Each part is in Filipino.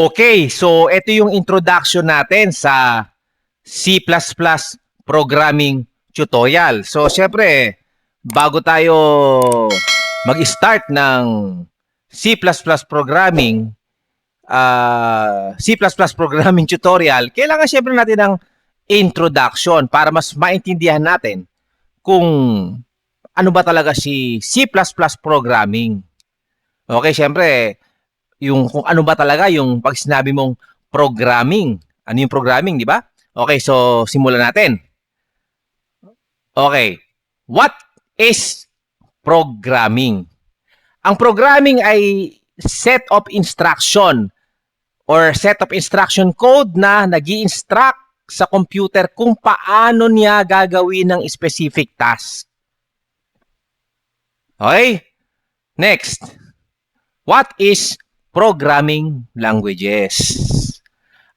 Okay, so ito yung introduction natin sa C++ programming tutorial. So, syempre, bago tayo mag-start ng C++ programming, uh, C++ programming tutorial, kailangan syempre natin ng introduction para mas maintindihan natin kung ano ba talaga si C++ programming. Okay, syempre, yung kung ano ba talaga yung pag sinabi mong programming. Ano yung programming, di ba? Okay, so simulan natin. Okay. What is programming? Ang programming ay set of instruction or set of instruction code na nag instruct sa computer kung paano niya gagawin ng specific task. Okay? Next. What is programming languages?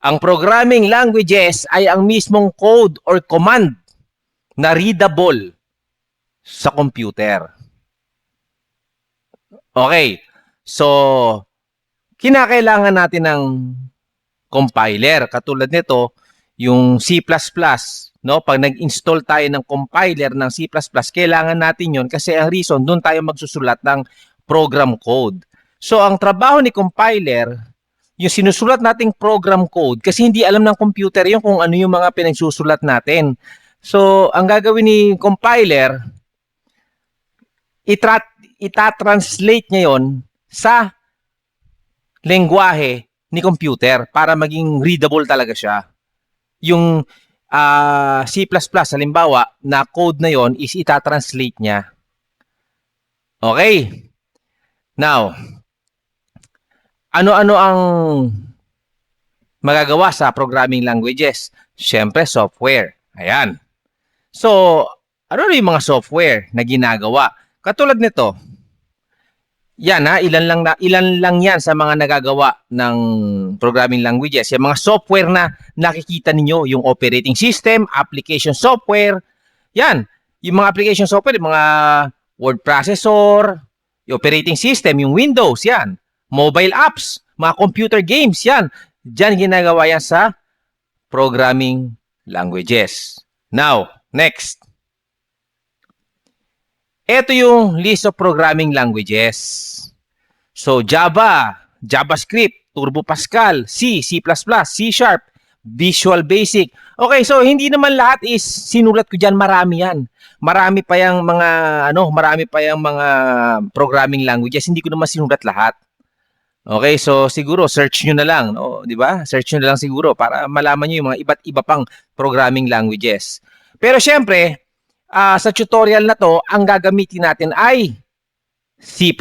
Ang programming languages ay ang mismong code or command na readable sa computer. Okay. So, kinakailangan natin ng compiler. Katulad nito, yung C++, no? Pag nag-install tayo ng compiler ng C++, kailangan natin 'yon kasi ang reason doon tayo magsusulat ng program code. So, ang trabaho ni compiler, yung sinusulat nating program code, kasi hindi alam ng computer yung kung ano yung mga pinagsusulat natin. So, ang gagawin ni compiler, itrat, itatranslate niya yon sa lengguwahe ni computer para maging readable talaga siya. Yung uh, C++, halimbawa, na code na yon is itatranslate niya. Okay. Now, ano-ano ang magagawa sa programming languages? Siyempre, software. Ayan. So, ano yung mga software na ginagawa? Katulad nito, yan ha, ilan lang, na, ilan lang yan sa mga nagagawa ng programming languages. Yung mga software na nakikita ninyo, yung operating system, application software, yan. Yung mga application software, yung mga word processor, yung operating system, yung Windows, yan. Mobile apps, mga computer games, yan. Diyan ginagawa yan sa programming languages. Now, Next. Ito yung list of programming languages. So, Java, JavaScript, Turbo Pascal, C, C++, C Sharp, Visual Basic. Okay, so hindi naman lahat is sinulat ko diyan, marami yan. Marami pa yung mga ano, marami pa yung mga programming languages, hindi ko naman sinulat lahat. Okay, so siguro search nyo na lang, no? 'di ba? Search nyo na lang siguro para malaman niyo yung mga iba't iba pang programming languages. Pero syempre, uh, sa tutorial na to, ang gagamitin natin ay C++.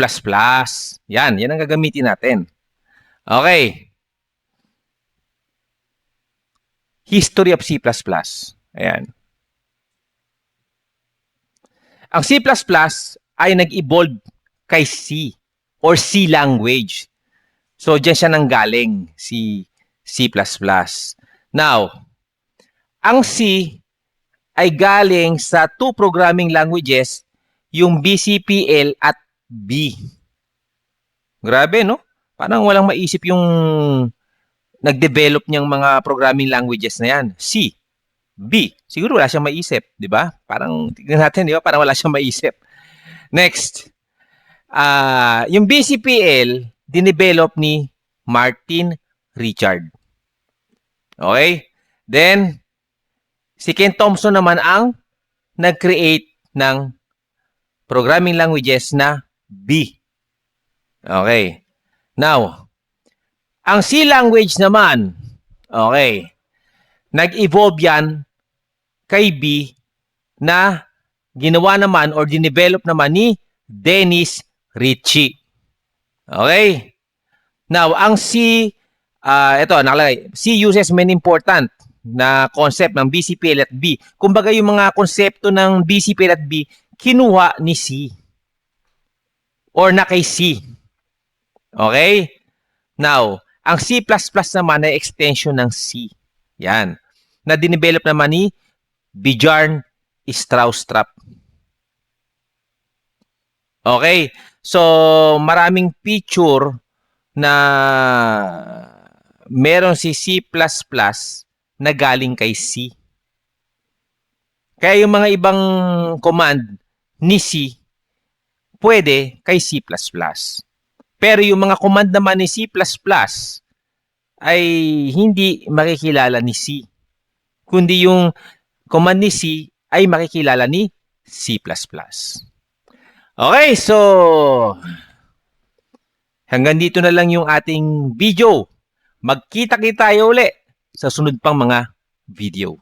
Yan, yan ang gagamitin natin. Okay. History of C++. Ayan. Ang C++ ay nag-evolve kay C or C language. So, dyan siya nanggaling, si C++. Now, ang C ay galing sa two programming languages, yung BCPL at B. Grabe, no? Parang walang maisip yung nag-develop niyang mga programming languages na yan. C, B. Siguro wala siyang maisip, di ba? Parang, tignan natin, di ba? Parang wala siyang maisip. Next. Uh, yung BCPL, dinevelop ni Martin Richard. Okay? Then, Si Ken Thompson naman ang nag-create ng programming languages na B. Okay. Now, ang C language naman, okay, nag-evolve yan kay B na ginawa naman or dinevelop naman ni Dennis Ritchie. Okay? Now, ang C, uh, ito, nakalagay, C uses many important na concept ng BCPL at B. Kumbaga yung mga konsepto ng BCPL at B, kinuha ni C. Or na kay C. Okay? Now, ang C++ naman ay extension ng C. Yan. Na dinevelop naman ni Bjarne Stroustrup. Okay? So, maraming feature na meron si C++ na galing kay C. Kaya yung mga ibang command ni C, pwede kay C++. Pero yung mga command naman ni C++ ay hindi makikilala ni C. Kundi yung command ni C ay makikilala ni C++. Okay, so hanggang dito na lang yung ating video. Magkita-kita tayo uli sa sunod pang mga video.